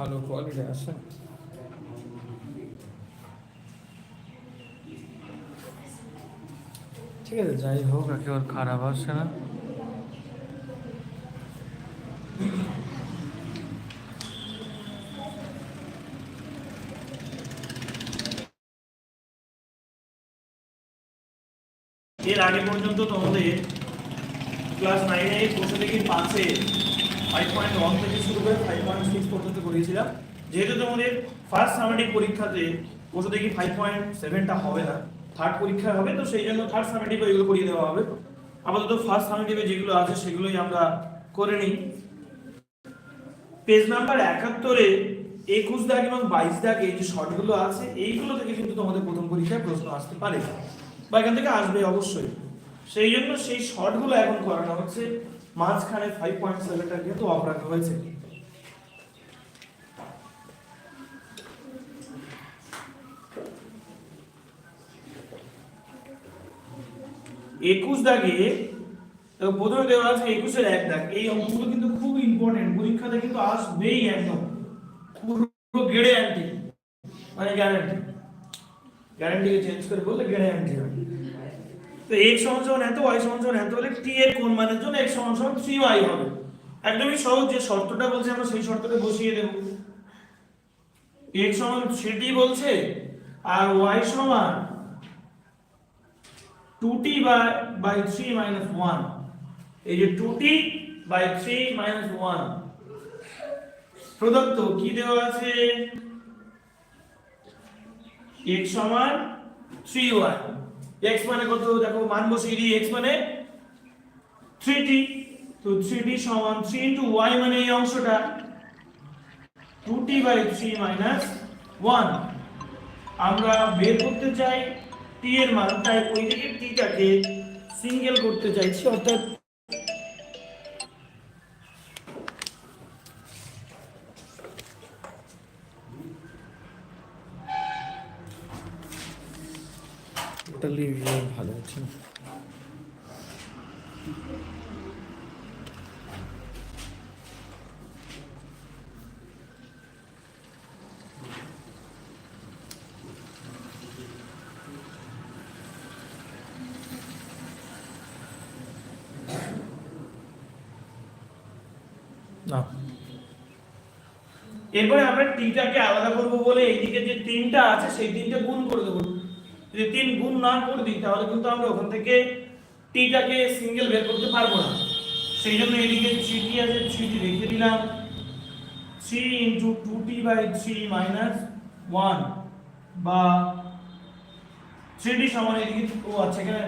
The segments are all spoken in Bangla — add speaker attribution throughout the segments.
Speaker 1: ভালো কোয়ালিটি আছে। ঠিক আছে, যাই হোক, একেবারে খারাপ আসছে না।
Speaker 2: এর আগে পর্যন্ত তোমাদের ক্লাস নাইনে বসে থেকে পাঁচে ফাইভ পয়েন্ট ওয়ান থেকে শুরু করে ফাইভ পয়েন্ট সিক্স পর্যন্ত করিয়েছিলাম। যেহেতু তোমাদের ফার্স্ট সামেটিক পরীক্ষাতে বসে থেকে ফাইভ পয়েন্ট সেভেনটা হবে না থার্ড পরীক্ষা হবে, তো সেই জন্য থার্ড সামেটিক এগুলো করিয়ে দেওয়া হবে। আপাতত ফার্স্ট সামেটিভে যেগুলো আছে সেগুলোই আমরা করে নিই। পেজ নাম্বার একাত্তরে একুশ দাগ এবং বাইশ দাগ এই যে শর্টগুলো আছে, এইগুলো থেকে কিন্তু তোমাদের প্রথম পরীক্ষায় প্রশ্ন আসতে পারে। বা এখান থেকে আসবে অবশ্যই। সেই জন্য সেই শর্টগুলো এখন করানো হচ্ছে। মাঝখানে ফাইভ পয়েন্ট সেভেনটা কিন্তু অফ রাখা হয়েছে। একুশ দাগে প্রথমে দেওয়া আছে একুশের এক দাগ। এই অঙ্কগুলো কিন্তু খুব ইম্পর্টেন্ট পরীক্ষাতে কিন্তু আসবেই একদম। পুরো গেড়ে অ্যান্টি মানে গ্যারান্টি গ্যারান্টিকে চেঞ্জ করে বললে গ্যারান্টি হবে। তো x সমান সমান এত, y সমান সমান এত হলে t এর কোন মানের জন্য x সমান সমান 3y হবে? একদমই সহজ, যে শর্তটা বলছে আমরা সেই শর্তটা বসিয়ে দেব। X সমান 3t বলছে, আর y সমান 2t বাই বাই 3 মাইনাস 1 এই যে 2t বাই 3 মাইনাস 1 প্রদত্ত কি দেওয়া আছে? X সমান থ্রি 3y x মানে কত? দেখো, মান বসিয়ে দিই x মানে 3t তো 3t সমান 3 ইনটু y মানে এই অংশটা। 2t বাই 3 মাইনাস 1 আমরা বের করতে চাই t এর মান, তাই ওই দিকে সিঙ্গেল করতে চাইছি, অর্থাৎ
Speaker 1: না।
Speaker 2: এরপরে আমরা টিটাকে আলাদা করব বলে এইদিকে যে তিনটা আছে, সেই তিনটা গুণ করে দেবো। যদি তিন গুণ না করে দিই, তাহলে কিন্তু আমরা ওখান থেকে টিটাকে সিঙ্গেল বের করতে পারব না। সেই জন্য এদিকে থ্রি আছে থ্রি রেখে দিলাম। Three into two T by three minus one বা থ্রি ডি সমান এদিকে, ও আচ্ছা এখানে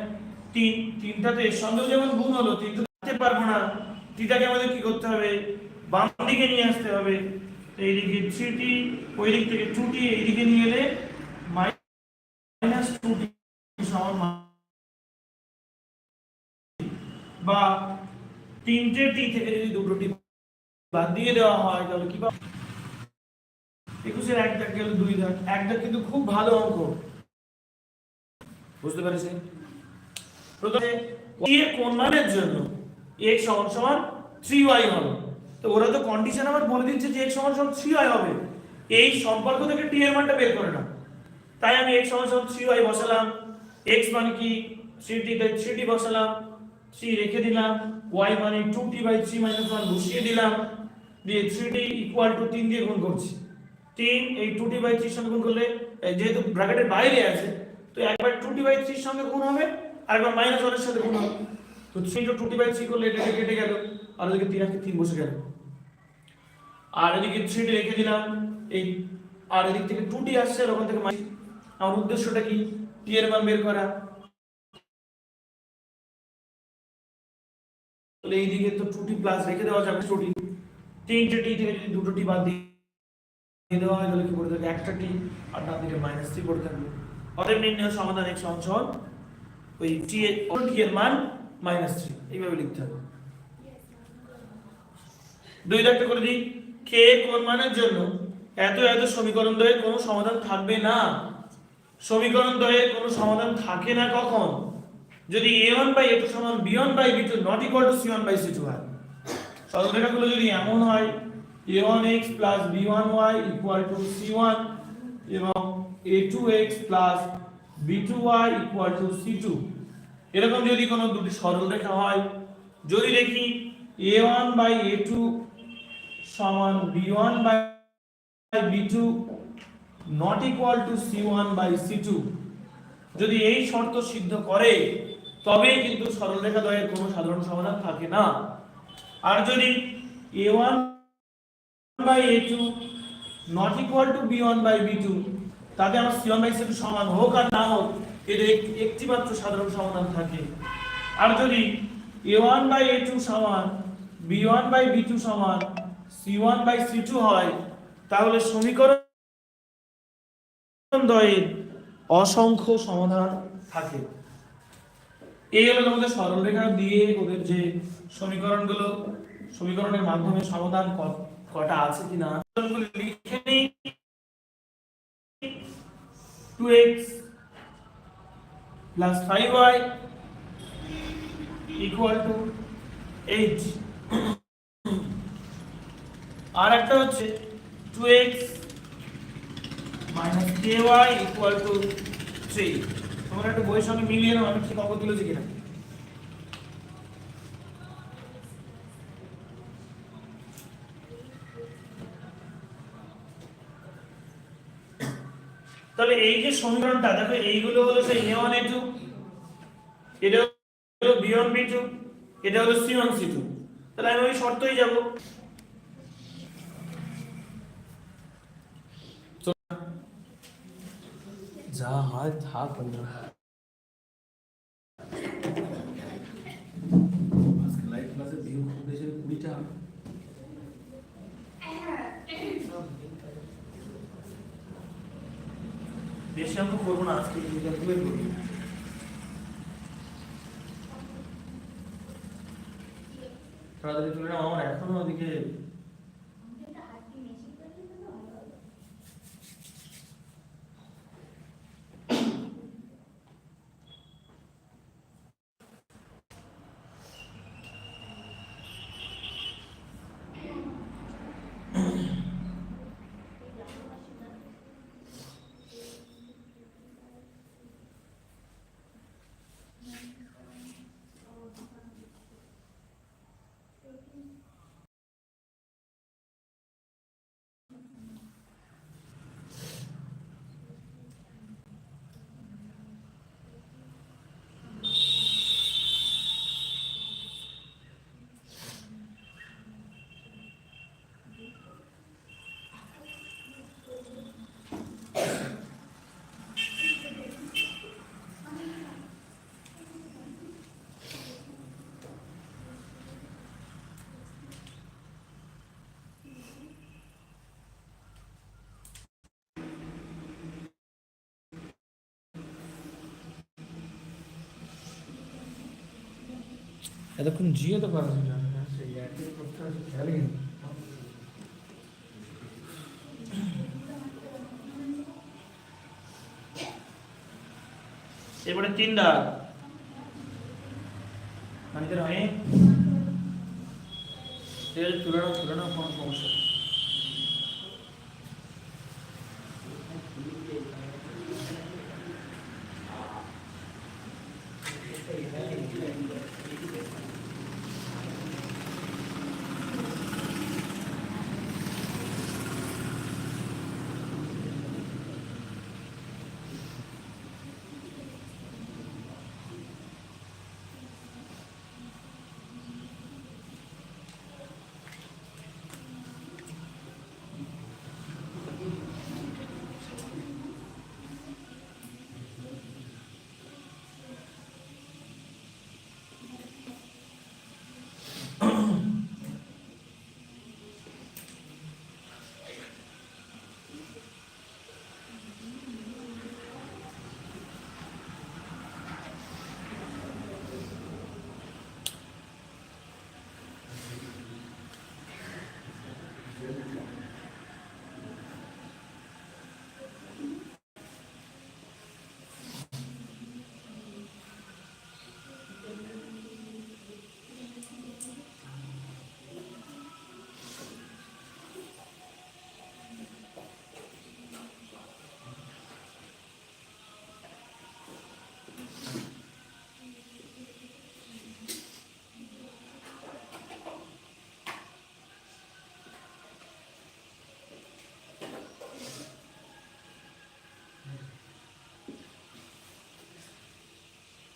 Speaker 2: তিন তিনটা তো এর সঙ্গেও যেমন গুণ হলো তিন তো দিতে পারব না। টিটাকে আমাদের কি করতে হবে? বাম দিকে নিয়ে আসতে হবে। এইদিকে থ্রি টি ওই দিক থেকে টু টি এইদিকে নিয়ে এলে বা তিনটে টি থেকে যদি দুটো টি বাদ দিয়ে দেওয়া হয়, তাহলে কি পাবো? একুশের এক দাগ গেল, দুই দাগ। এক দাগ কিন্তু খুব ভালো অঙ্ক। বুঝতে পেরেছেন প্রথমে এর কোন মানের জন্য? x সমান সমান 3y হবে। তো ওরা তো কন্ডিশন আমার বলে দিচ্ছে যে x সমান সমান 3y হবে। এই সম্পর্ক থেকে t এর মানটা বের করে না তাই আমি x সমান সমান 3y বসালাম। x মানে কি? 3t তাই 3t বসালাম। 3 রেখে দিলাম, y মানে 2t 3 1 বসিয়ে দিলাম, দিয়ে 3t ইকুয়াল টু 3 দিয়ে গুণ করছি। 3 এই 2t 3 এর সঙ্গে গুণ করলে যেহেতু ব্র্যাকেটের বাইরে আছে, তো একবার 2t 3 এর সঙ্গে গুণ হবে আর একবার মাইনাস 1 এর সাথে গুণ হবে। তো 3 ইনটু 2t 3 করলে এটা কেটে গেল, আর 3 আছে 3 বসে গেল। আর এদিকে 3t রেখে দিলাম, এই আর এদিক থেকে 2t আসছে, আর ওখান থেকে মাইনাস আমার উদ্দেশ্যটা কি? T এর মান বের করা। তাহলে এইদিকে তো টুটি প্লাস রেখে দেওয়া যাবে টুটি তিনটে টি থেকে যদি দুটো টি বাদ দিয়ে দেওয়া হয়, তাহলে কি পড়ে থাকবে একটা টি আর ডান দিকে মাইনাস 3 পড়ে থাকবে অতএব নির্ণয় সমাধান সমান সমান ওই এর t এর মান মাইনাস থ্রি এইভাবে লিখতে হবে। দুই দাগটা করে দিই। কে কোন মানের জন্য? এত এত সমীকরণ দ্বয়ের কোনো সমাধান থাকবে না। সমীকরণ দ্বয়ের কোনো সমাধান থাকে না কখন? যদি A one by A two সমান B one by b2 not equal to C one by C two হয়। সরলরেখাগুলো যদি এমন হয় A one X plus B one Y equal to C one এবং A two X plus B two Y equal to C two এরকম যদি কোনো দুটি সরলরেখা হয়, যদি দেখি A one by A two সমান B one by B two not equal to C one by C two যদি এই শর্ত সিদ্ধ করে তবেই কিন্তু সরলরেখা দ্বয়ের কোনো সাধারণ সমাধান থাকে না। আর যদি A one by A two not equal to B one by B two তাতে আমার C one by C two সমান হোক আর না হোক এর একটি মাত্র সাধারণ সমাধান থাকে। আর যদি A one by A two সমান B one by B two সমান C one by C two হয়, তাহলে সমীকরণ দ্বয়ের অসংখ্য সমাধান থাকে। এই হলো তোমাদের সরলরেখা দিয়ে ওদের যে সমীকরণগুলো, সমীকরণের মাধ্যমে সমাধান কটা আছে কিনা। লিখে নিই। Two X plus five Y equal to eight আর একটা হচ্ছে two X minus K Y equal to three তোমরা একটু বইয়ের সঙ্গে মিলিয়ে নাও, আমি ঠিক অঙ্ক তুলেছি কিনা। তাহলে এই যে সমীকরণটা, দেখো এইগুলো হলো সেই এ ওয়ান এটা হলো বি বি টু এটা হলো সি সি টু তাহলে আমি ওই শর্তই যাব।
Speaker 1: লাইভ ক্লাসে ভিউ খুব বেশি
Speaker 2: অঙ্ক করব না, আজকে অঙ্কগুলোই করব। তাড়াতাড়ি নাও, আমার এখনও ওদিকে
Speaker 1: এতক্ষণ জিও তো কিন্তু
Speaker 2: এবারে তিন ডাক মানে নাও তুলে নাও কোনো সমস্যা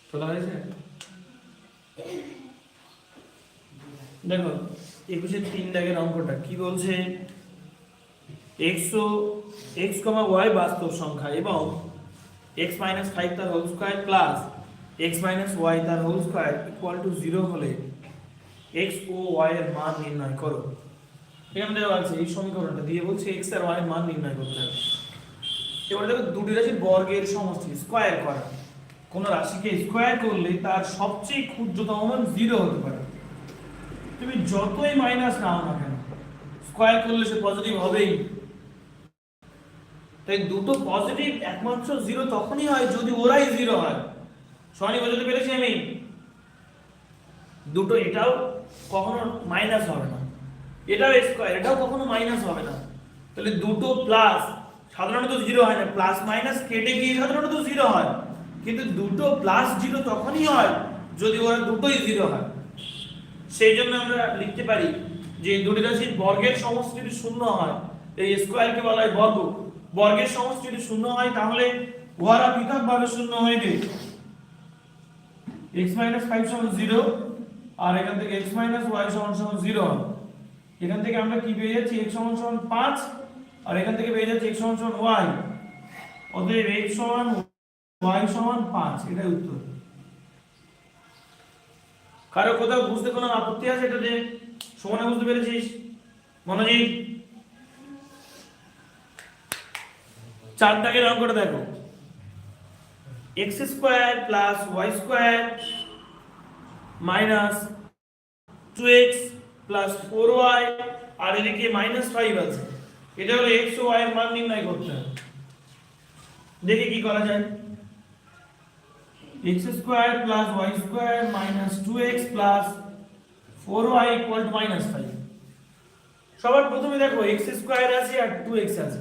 Speaker 2: তোলা হয়েছে? দেখো একুশের তিন দাগের অঙ্কটা কি বলছে? এক্স ও এক্স কমা ওয়াই বাস্তব সংখ্যা এবং এক্স মাইনাস ফাইভ তার whole square plus X minus Y তার whole square equal to zero হলে এক্স ও ওয়াই এর মান নির্ণয় করো। এখানে দেওয়া আছে, এই সমীকরণটা দিয়ে বলছে এক্স আর ওয়াই এর মান নির্ণয় করতে হবে। এবারে দেখো, দুটি রাশির বর্গের সমষ্টি স্কোয়ার করা। কোন রাশিকে স্কোয়ার করলে তার সবচেয়ে ক্ষুদ্রতম মান জিরো হতে পারে। তুমি যতই মাইনাস নাও না কেন স্কোয়ার করলে সে পজিটিভ হবেই। তাই দুটো পজিটিভ একমাত্র জিরো তখনই হয় যদি ওরাই জিরো হয়। সনি বোঝাতে পেরেছি আমি? দুটো এটাও কখনো মাইনাস হবে না। এটাও স্কোয়ার এটাও কখনো মাইনাস হবে না। তাহলে দুটো প্লাস সাধারণত জিরো হয় না। প্লাস মাইনাস কেটে গিয়ে সাধারণত জিরো হয়। কিন্তু দুটো প্লাস জিরো তখনই হয় যদি ওরা দুটোই জিরো হয়। সেই জন্য আমরা লিখতে পারি যে দুটি রাশির বর্গের সমষ্টি যদি শূন্য হয়। এই স্কোয়ারকে বলা হয় বর্গ। বর্গের সমষ্টি যদি শূন্য হয় তাহলে উহারা পৃথকভাবে শূন্য হয়ে যায়। x মাইনাস ফাইভ সমান জিরো আর এখান থেকে x মাইনাস ওয়াই সমান সমান জিরো এখান থেকে আমরা কি পেয়ে যাচ্ছি? x সমান সমান পাঁচ আর এখান থেকে পেয়ে যাচ্ছি x সমান সমান y অতএব x সমান y সমান পাঁচ, এটাই উত্তর। কারও কোথাও বুঝতে কোনো আপত্তি আছে এটাতে সমানে, বুঝতে পেরেছিস? মনোজিৎ চার দাগের অঙ্কটা দেখো। X square plus Y square minus two X plus four Y আর এদিকে মাইনাস ফাইভ আছে। এটা হলো এক্স ও ওয়াই এর মান নির্ণয় করতে হবে। দেখে কি করা যায়। X square plus y square minus 2x plus 4y equal to minus 5 সবার প্রথমে দেখো x স্কয়ার আছে আর 2x আছে।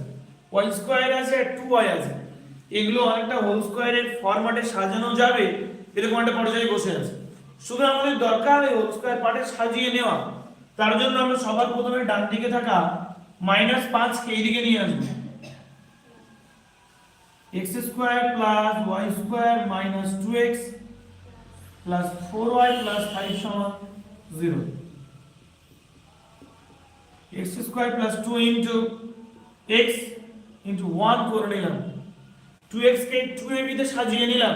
Speaker 2: y স্কয়ার আছে আর 2y আছে। এগুলো অনেকটা হোল স্কয়ারের ফরম্যাটে সাজানো যাবে, এরকম একটা পর্যায়ে বসে আছে। শুধু আমাদের দরকার এই হোল স্কয়ার পার্টে সাজিয়ে নেওয়া। তার জন্য আমরা সবার প্রথমে ডান দিকে থাকা মাইনাস পাঁচ কে এইদিকে নিয়ে আসব। X square plus y square minus 2x plus 4y plus 5 সমান 0 x square plus 2 into x into 1 করে নিলাম 2x কে 2ab তে সাজিয়ে নিলাম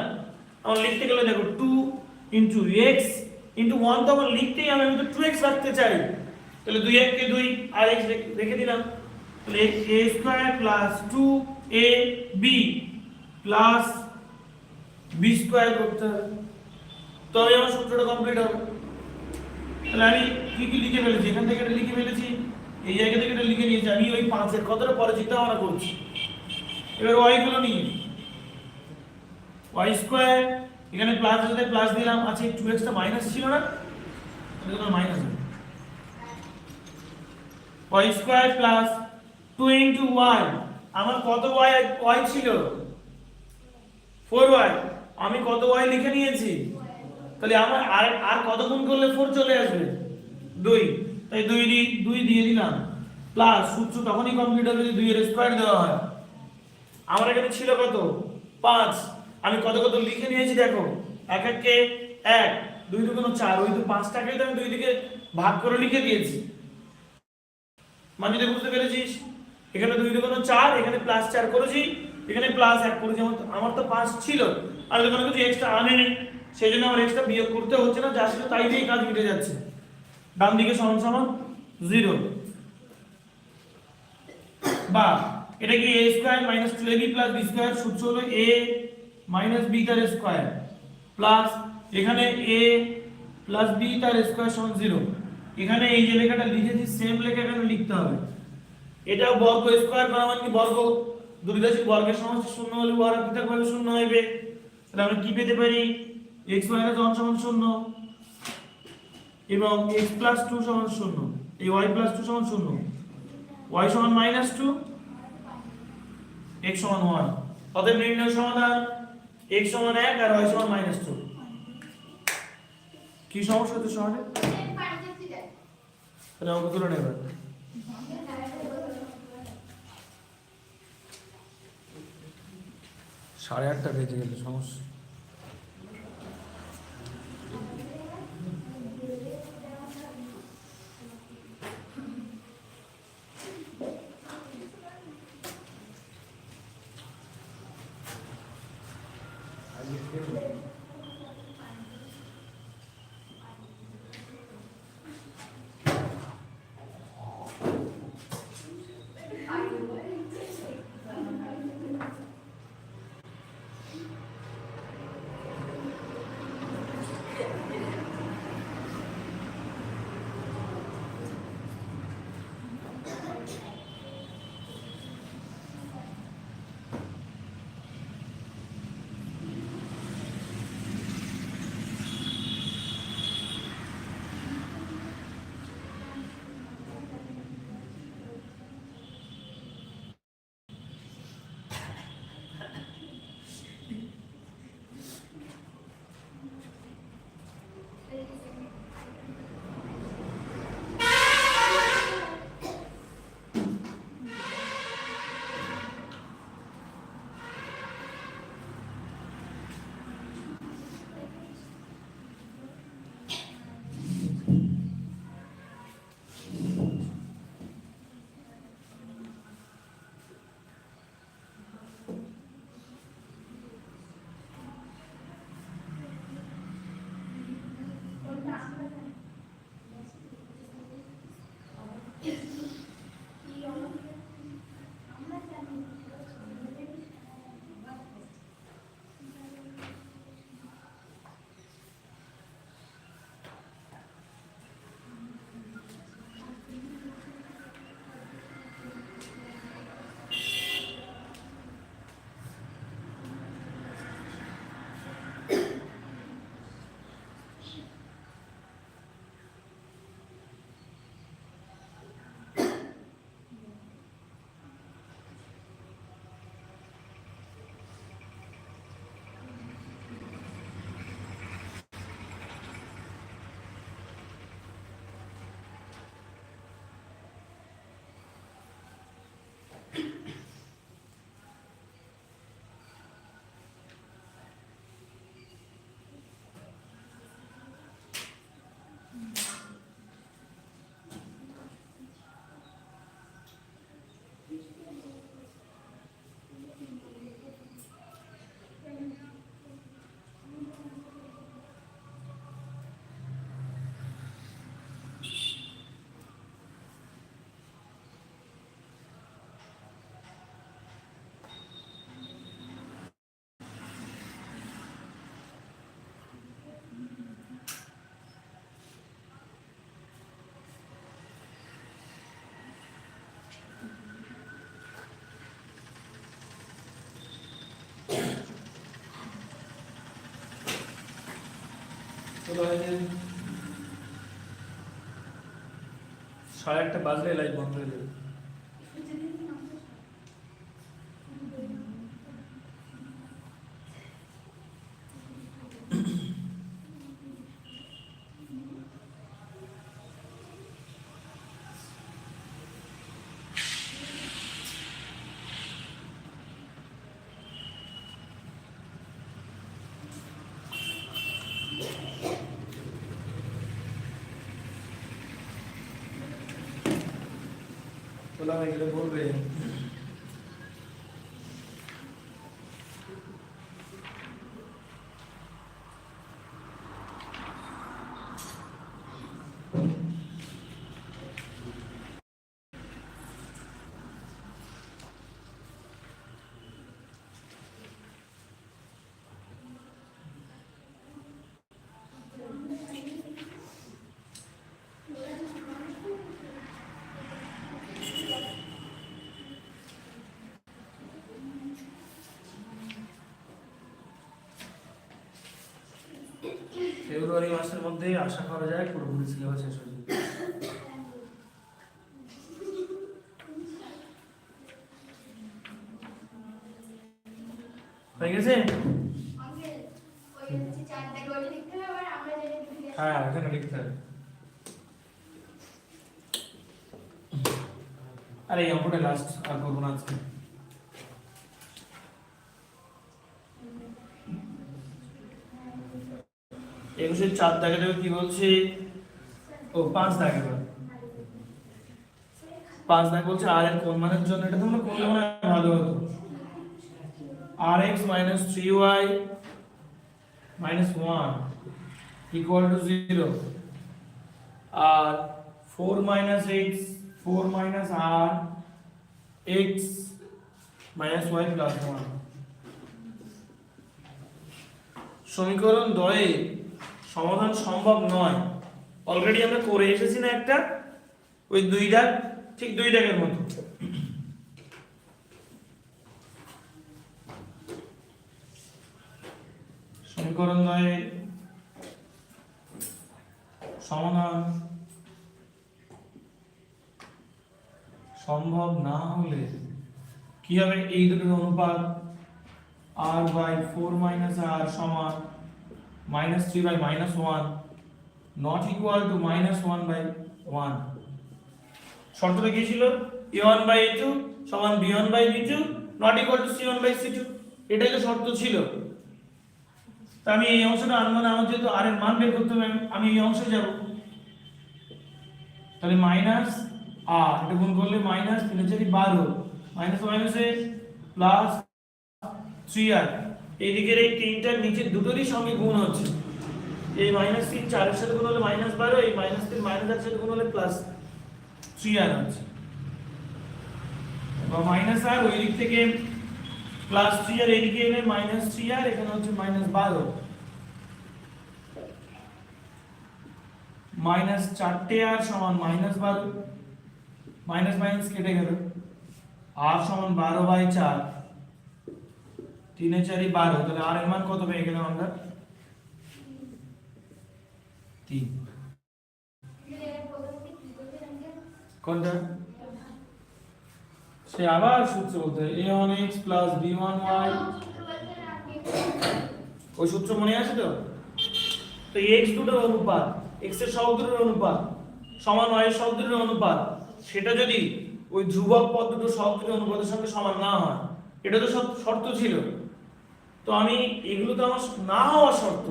Speaker 2: আমরা লিখতে গেলে দেখো 2 into x into 1 তো আমরা লিখতেই আমি আমি তো 2x রাখতে চাই তাহলে 2 কে 2 আর x রেখে- দিলাম তাহলে a square plus 2ab plus b square করতে হবে। তবে আমার সূত্রটা কমপ্লিট হবে। তাহলে আমি কি কি লিখে ফেলেছি? এখান থেকে এটা লিখে ফেলেছি, এই জায়গা থেকে এটা লিখে নিয়েছি। আমি ওই পাঁচের কতটা পরে চিন্তা ভাবনা করছি? এবার y গুলো নিয়ে y স্কয়ার এখানে প্লাস যদি প্লাস দিলাম। 2x টা মাইনাস ছিল না? Minus y square plus 2 into y আমার কত y y ছিল? Four Y. আমি কত y লিখে নিয়েছি? তাহলে আমার আর আর কত গুণ করলে ফোর চলে আসবে? দুই। তাই দুই দি, দুই দিয়ে দিলাম। প্লাস সূত্র তখনই কমপ্লিট হবে যদি 2 এর স্কয়ার দেওয়া হয়। আমার এখানে ছিল কত? পাঁচ। আমি কত কত লিখে নিয়েছি দেখো। এক এককে এক। দুই দুগুণ 4 ওই তো 5 টাকাই তো আমি দুই দিকে ভাগ করে লিখে দিয়েছি। মানে যদি বুঝতে পেরেছিস? এখানে দুই দুগুণ চার, এখানে প্লাস চার করেছি, এখানে প্লাস এক করেছি, আমার আমার তো 5 ছিল। আর যখন কিছু এক্সট্রা আনে সেই জন্য আমার এক্সট্রা বিয়োগ করতে হচ্ছে না, যা ছিল তাই দিয়েই কাজ মিটে যাচ্ছে। ডান দিকে সমান সমান 0 বা, এটা কি A square minus 2ab plus B square সূত্র হলো এ মাইনাস বি তার স্কোয়ার প্লাস এখানে এ প্লাস বি তার স্কোয়ার সমান জিরো এখানে এই যে লেখাটা লিখেছি সেম লেখা এখানে লিখতে হবে। এটা বর্গ স্কয়ার করা মানে কি বর্গ? দুটি রাশির বর্গের সমষ্টি শূন্য হলে উহারা পৃথকভাবে শূন্য হইবে তাহলে আমরা কি পেতে পারি? x 1 সমান শূন্য এবং x 2 সমান শূন্য। এই y 2 সমান শূন্য। y সমান মাইনাস টু x সমান ওয়ান অতএব নির্ণয় সমাধান x সমান এক আর y সমান মাইনাস টু কি সমস্যা হচ্ছে সমানে তাহলে আমাকে তুলে নেবে সাড়ে আটটা বেজে গেলে সমস্যা। সাড়ে একটা বাজলে লাইট বন্ধ হয়ে যাবে। হয়ে গেলে বলবে ফেব্রুয়ারি মাসের মধ্যে আশা করা যায় পুরোপুরি সিলেবাস শেষ হয়ে গেছে হ্যাঁ এখানে লিখতে হবে আরে এই অঙ্কটা লাস্ট আর করব না আজকে একুশের চার দাগে দেবে কি বলছে? ও, পাঁচ দাগে পাঁচ দাগ বলছে আর এর কোন মানের জন্য? এটা তোমরা করলে মনে ভালো হতো। আর X minus three Y minus one equal to zero R four minus X four minus R X minus Y plus one সমীকরণ দয়ে সমাধান সম্ভব নয়। অলরেডি আমরা করে এসেছি না একটা? ওই দুই দাগ, ঠিক দুই দাগের মতো। সমীকরণ দয়ে সমাধান সম্ভব না হলে কি হবে? এই দুটোর অনুপাত R by four minus R সমান minus three by minus one not equal to minus one by one শর্তটা কি ছিল? A one by A two সমান B one by B two not equal to C one by C two এটাই তো শর্ত ছিল। তা আমি এই অংশটা আনব না, আমার যেহেতু আর এর মান বের করতে হবে, আমি এই অংশে যাব। তাহলে মাইনাস আর এটা গুণ করলে মাইনাস তিন চারি বারো মাইনাস মাইনাসে প্লাস থ্রি আর এইদিকের এই তিনটার নিচে দুটোরই সঙ্গে গুণ হচ্ছে। এই মাইনাস তিন চারের সাথে গুণ হলে মাইনাস বারো, এই মাইনাস তিন মাইনাস আটের সাথে গুণ হলে প্লাস থ্রি আর আছে বা মাইনাস আর ওই দিক থেকে প্লাস থ্রি আর এদিকে এলে মাইনাস থ্রি আর এখানে হচ্ছে মাইনাস বারো। মাইনাস চারটে আর সমান মাইনাস বারো। মাইনাস মাইনাস কেটে গেল। আর সমান বারো বাই চার। তিনে চারি বারো, তাহলে আর এর মান কত পেয়ে গেলাম আমরা? তিন। কোনটা? সে আবার সূত্র বলতে A one X plus B one Y ওই সূত্র মনে আছে তো? তো এক্স দুটোর অনুপাত এক্সের সহগ অনুপাত সমান ওয়াই এর সহগ অনুপাত, সেটা যদি ওই ধ্রুবক পদ দুটো সহগ অনুপাতের সঙ্গে সমান না হয়, এটা তো শর্ত ছিল। তো আমি এগুলো তো আমার না হওয়া শর্ত।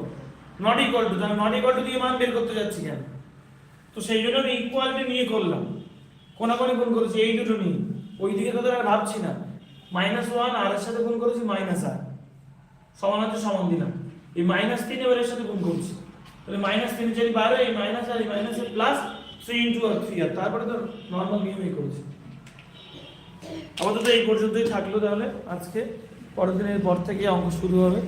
Speaker 2: নট ইকুয়াল টু আমি নট ইকুয়াল টু দিয়ে মান বের করতে যাচ্ছি কেন? তো সেই জন্য আমি ইকুয়ালিটি নিয়ে করলাম। কোনাকোনি গুণ করেছি? এই দুটো নিয়ে। ওই দিকে তো আর ভাবছি না। মাইনাস ওয়ান আর এর সাথে গুণ করেছি মাইনাস আর সমান আছে সমান দিলাম। এই মাইনাস তিন এবার এর সাথে গুণ করছি। তাহলে মাইনাস তিন চারি বারো, এই মাইনাস আর এই minus plus three into R three R তারপরে তো নর্মাল নিয়মই করেছি। আপাতত এই পর্যন্তই থাকল তাহলে আজকে। পরের দিনের পর থেকে অঙ্ক শুরু হবে।